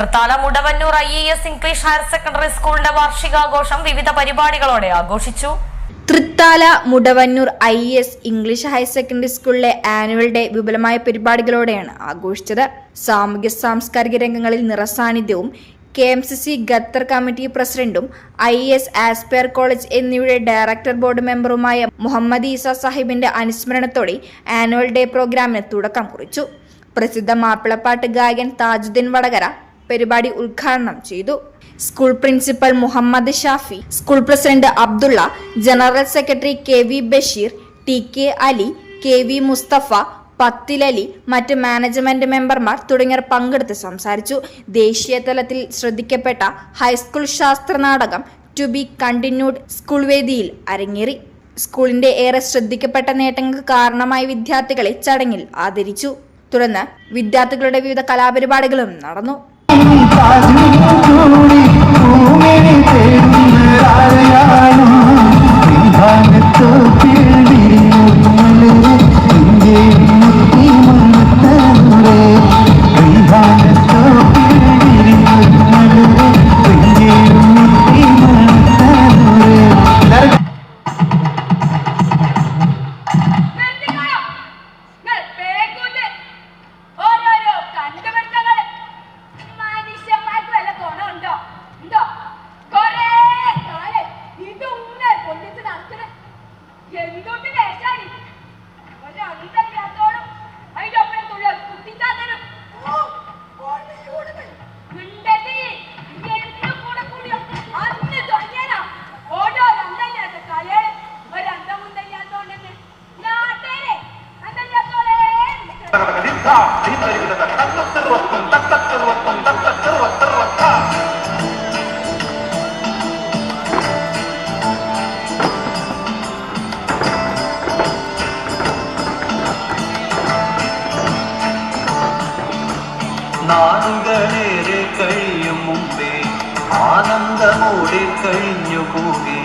Thrithala Mudavannur I A S English higher secondary സ്കൂളിന്റെ വാർഷികാഘോഷം വിവിധ പരിപാടികളോടെ ആഘോഷിച്ചു. Thrithala Mudavannur I S English higher secondary സ്കൂളിലെ ആനുവൽ ഡേ വിപുലമായ പരിപാടികളോടെയാണ് ആഘോഷിച്ചത്. സാമൂഹ്യ സാംസ്കാരിക രംഗങ്ങളിൽ നിറസാന്നിധ്യവും K M C C Qatar committee പ്രസിഡന്റും ഐ എസ് ആസ്പയർ കോളേജ് എന്നിവയുടെ ഡയറക്ടർ ബോർഡ് മെമ്പറുമായ മുഹമ്മദ് ഈസ സാഹിബിന്റെ അനുസ്മരണത്തോടെ ആനുവൽ ഡേ പ്രോഗ്രാമിന് തുടക്കം കുറിച്ചു. പ്രസിദ്ധ മാപ്പിളപ്പാട്ട് ഗായകൻ താജുദ്ദീൻ വടകര പരിപാടി ഉദ്ഘാടനം ചെയ്തു. School principal Muhammad Shafi school president Abdulla general secretary K V Basheer T K Ali K V Mustafa പത്തിലലി മറ്റ് മാനേജ്മെന്റ് മെമ്പർമാർ തുടങ്ങിയവർ പങ്കെടുത്ത് സംസാരിച്ചു. ദേശീയ തലത്തിൽ ശ്രദ്ധിക്കപ്പെട്ട ഹൈസ്കൂൾ ശാസ്ത്ര നാടകം ടു ബി കണ്ടിന്യൂഡ് സ്കൂൾ വേദിയിൽ അരങ്ങേറി. സ്കൂളിന്റെ ഏറെ ശ്രദ്ധിക്കപ്പെട്ട നേട്ടങ്ങൾക്ക് കാരണമായ വിദ്യാർത്ഥികളെ ചടങ്ങിൽ ആദരിച്ചു. തുടർന്ന് വിദ്യാർത്ഥികളുടെ വിവിധ കലാപരിപാടികളും നടന്നു. I do. നാളുകളേറെ കഴിയും മുമ്പേ ആനന്ദമോടെ കഴിഞ്ഞു പോകെ